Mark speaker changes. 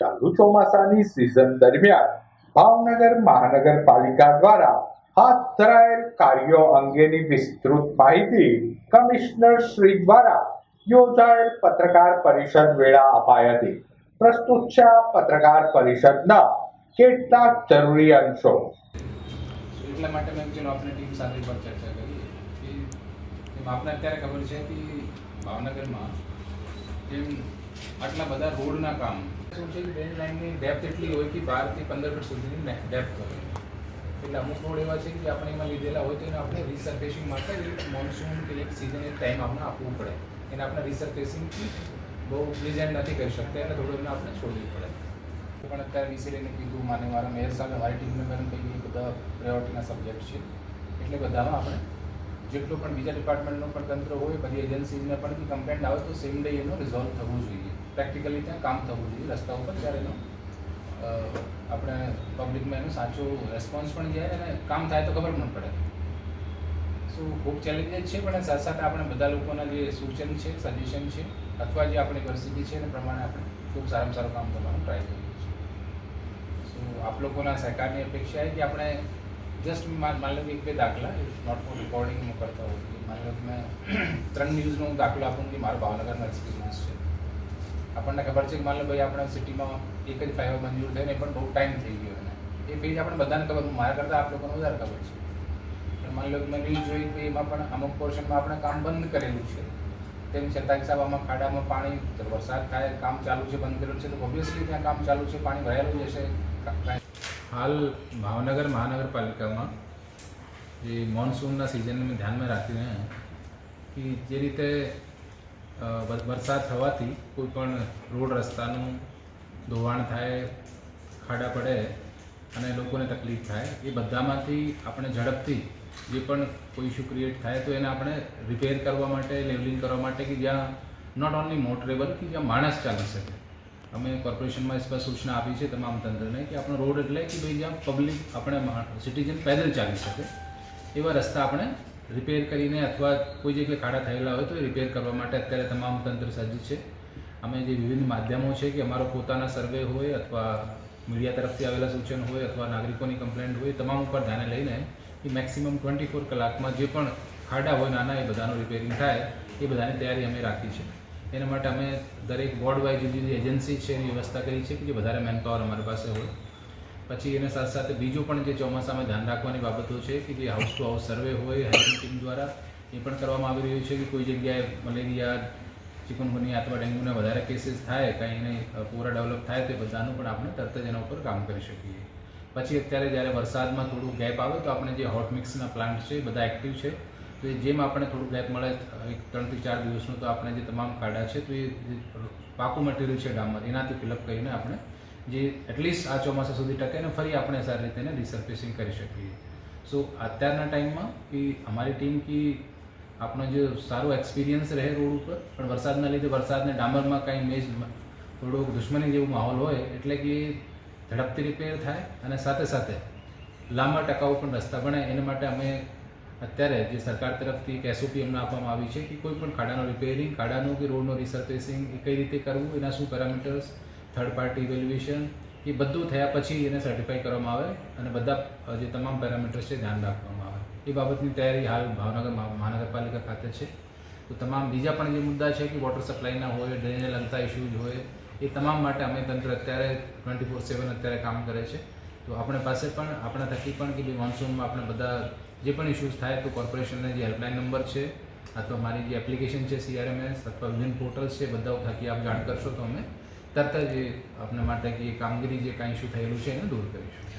Speaker 1: ચાલુ ચોમાસાની સિઝન દરમિયાન ભાવનગર મહાનગરપાલિકા દ્વારા હાથ ધરાયેલ કાર્યો અંગેની વિસ્તૃત માહિતી કમિશનર શ્રી દ્વારા યોજાયેલ પત્રકાર પરિષદ વેળા અપાઈ હતી. પ્રસ્તુત છે આ પત્રકાર પરિષદના કેટલાક જરૂરી અંશો.
Speaker 2: એટલા માટે મેં ચલો આપણે ટીમ સાથે પર ચર્ચા કરી. કે આપને અત્યારે ખબર છે કે ભાવનગરમાં જેમ આટલા બધા રોડના કામ શું કે બેન લાઇનની ડેપ્થ એટલી હોય કે બારથી પંદર ફીટ સુધીની ડેપ્થ હોય. એટલે અમુક રોડ એવા છે કે આપણે એમાં લીધેલા હોય તો એને આપણે રિસર્ફેસિંગ માટે મોન્સૂન કે એક સિઝન એક ટાઈમ આપણે આપવું પડે. એને આપણે રિસર્ફેસિંગથી બહુ પ્રેઝન્ટ નથી કરી શકતા એને થોડું એમને આપણે છોડવું પડે. પણ અત્યારે વિસરીને કીધું, માને મારા મેયર સામે મારી ટીમને પણ કહી બધા પ્રાયોરિટીના સબ્જેક્ટ છે. એટલે બધામાં આપણે જેટલું પણ બીજા ડિપાર્ટમેન્ટનું પણ તંત્ર હોય, બધી એજન્સીને પણ કમ્પ્લેન્ટ આવે તો સેમ ડે એનો રિઝોલ્વ થવું જોઈએ. પ્રેક્ટિકલી ત્યાં કામ થવું જોઈએ રસ્તા ઉપર ત્યારે એનો આપણે પબ્લિકમાં એનો સાચો રેસ્પોન્સ પણ જાય અને કામ થાય તો ખબર પણ પડે. સો ખૂબ ચેલેન્જીસ છે, પણ સાથે સાથે આપણે બધા લોકોના જે સૂચન છે સજેશન છે, અથવા જે આપણી પરિસ્થિતિ છે, એના પ્રમાણે આપણે ખૂબ સારામાં સારું કામ કરવાનું ટ્રાય કરીએ છીએ. સો આપ લોકોના સહકારની અપેક્ષા છે કે આપણે જસ્ટ માની લો કે એક બે દાખલા નોટ ફોર રેકોર્ડિંગ કરતા હોઉં માની લો કે મેં ત્રણ ન્યૂઝનો હું દાખલો આપું કે મારો ભાવનગરનો એક્સપિરિયન્સ છે. આપણને ખબર છે કે માની લો ભાઈ આપણા સિટીમાં એક જ ફાઈવ મંજૂર થઈને પણ બહુ ટાઈમ થઈ ગયો એને. એ પેજ આપણે બધાને ખબર મારા કરતાં આપ લોકોને વધારે ખબર છે. પણ માની લો કે મેં ન્યૂઝ જોઈ તો એમાં પણ અમુક પોર્શનમાં આપણે કામ બંધ કરેલું છે. તેમ છતાં હિસાબ આમાં ખાડામાં પાણી વરસાદ થાય, કામ ચાલુ છે, બંધ કરેલું છે, તો ઓબ્વિયસલી ત્યાં કામ ચાલુ છે, પાણી ભરાયેલું જશે હાલ ભાવનગર મહાનગરપાલિકામાં જે મોન્સૂનના સિઝનને ધ્યાનમાં રાખીને, કે જે રીતે વરસાદ થવાથી કોઈ પણ રોડ રસ્તાનું ધોવાણ થાય, ખાડા પડે અને લોકોને તકલીફ થાય, એ બધામાંથી આપણે ઝડપથી જે પણ કોઈ ઇસ્યુ ક્રિએટ થાય તો એને આપણે રિપેર કરવા માટે લેવલિંગ કરવા માટે કે જ્યાં નોટ ઓનલી મોટરેબલ કે જ્યાં માણસ ચાલી શકે. અમે કોર્પોરેશનમાં સ્પષ્ટ સૂચના આપી છે તમામ તંત્રને કે આપણો રોડ એટલે કે ભાઈ જ્યાં પબ્લિક આપણે સિટીઝન પેદલ ચાલી શકે, એવા રસ્તા આપણે રિપેર કરીને અથવા કોઈ જગ્યાએ ખાડા થયેલા હોય તો એ રિપેર કરવા માટે અત્યારે તમામ તંત્ર સજ્જ છે. અમે જે વિવિધ માધ્યમો છે કે અમારો પોતાના સર્વે હોય અથવા મીડિયા તરફથી આવેલા સૂચન હોય અથવા નાગરિકોની કમ્પ્લેન્ટ હોય તમામ ઉપર ધ્યાને લઈને એ મેક્સિમમ ટ્વેન્ટી ફોર કલાકમાં જે પણ ખાડા હોય નાના એ બધાનું રિપેરિંગ થાય એ બધાની તૈયારી અમે રાખી છે. એના માટે અમે દરેક વોર્ડ વાઇઝ જુદી એજન્સી છે એની વ્યવસ્થા કરી છે કે જે વધારે મેનપાવર અમારી પાસે હોય. પછી એના સાથે સાથે બીજું પણ જે ચોમાસામાં ધ્યાન રાખવાની બાબતો છે કે જે હાઉસ ટુ હાઉસ સર્વે હોય હેલ્થ ટીમ દ્વારા, એ પણ કરવામાં આવી રહ્યું છે કે કોઈ જગ્યાએ મલેરિયા ચિકનગુનિયા અથવા ડેન્ગ્યુના વધારે કેસીસ થાય, કાંઈ એને પૂરા ડેવલપ થાય, તો બધાનું પણ આપણે તરત જ એના ઉપર કામ કરી શકીએ. પછી અત્યારે જ્યારે વરસાદમાં થોડું ગેપ આવે, તો આપણે જે હોટ મિક્સના પ્લાન્ટ છે એ બધા એક્ટિવ છે. તો એ જેમ આપણે થોડું ગેપ મળે, એક ત્રણથી ચાર દિવસનું, તો આપણે જે તમામ કાઢા છે, તો એ પાકું મટીરિયલ છે ડામર, એનાથી ફિલઅપ કરીને આપણે જે એટલીસ્ટ આ ચોમાસા સુધી ટકે ને ફરી આપણે સારી રીતે એને રિસર્ફેસિંગ કરી શકીએ. સો અત્યારના ટાઈમમાં કે અમારી ટીમ કી આપણો જે સારો એક્સપિરિયન્સ રહે રોડ ઉપર, પણ વરસાદના લીધે વરસાદને ડામરમાં કાંઈ મેજ થોડુંક દુશ્મની જેવું માહોલ હોય, એટલે કે ઝડપથી રિપેર થાય અને સાથે સાથે લાંબા ટકાઉ પણ રસ્તા બને. એના માટે અમે અત્યારે જે સરકાર તરફથી એક એસઓપી અમને આપવામાં આવી છે કે કોઈ પણ ખાડાનો રિપેરિંગ ખાડાનું કે રોડનું રિસર્ફેસિંગ એ કઈ રીતે કરવું, એના શું પેરામીટર્સ થર્ડ પાર્ટી ઇવેલ્યુએશન એ બધું થયા પછી એને સર્ટિફાઈ કરવામાં આવે અને બધા જે તમામ પેરામીટર્સ છે, ધ્યાન રાખવામાં આવે. એ બાબતની તૈયારી હાલ ભાવનગર મહાનગરપાલિકા ખાતે છે. તો તમામ બીજા પણ જે મુદ્દા છે કે વોટર સપ્લાયના હોય ડ્રેનેજને લગતા ઇસ્યુઝ હોય, એ તમામ માટે અમે તંત્ર અત્યારે ટ્વેન્ટી ફોર સેવન અત્યારે કામ કરે છે. તો આપણે પાસે પણ, આપણા થકી પણ કે મોન્સૂનમાં આપણે બધા જે પણ ઇસ્યુઝ થાય, તો કોર્પોરેશનના જે હેલ્પલાઇન નંબર છે, અથવા મારી જે એપ્લિકેશન છે સીઆરએમએસ અથવા વિભિન્ન પોર્ટલ્સ છે બધા થકી આપ જાણ કરશો તો અમે તરત જ એ આપણા માટે કે કામગીરી જે કાંઈ ઇસ્યુ થયેલું છે એને દૂર કરીશું.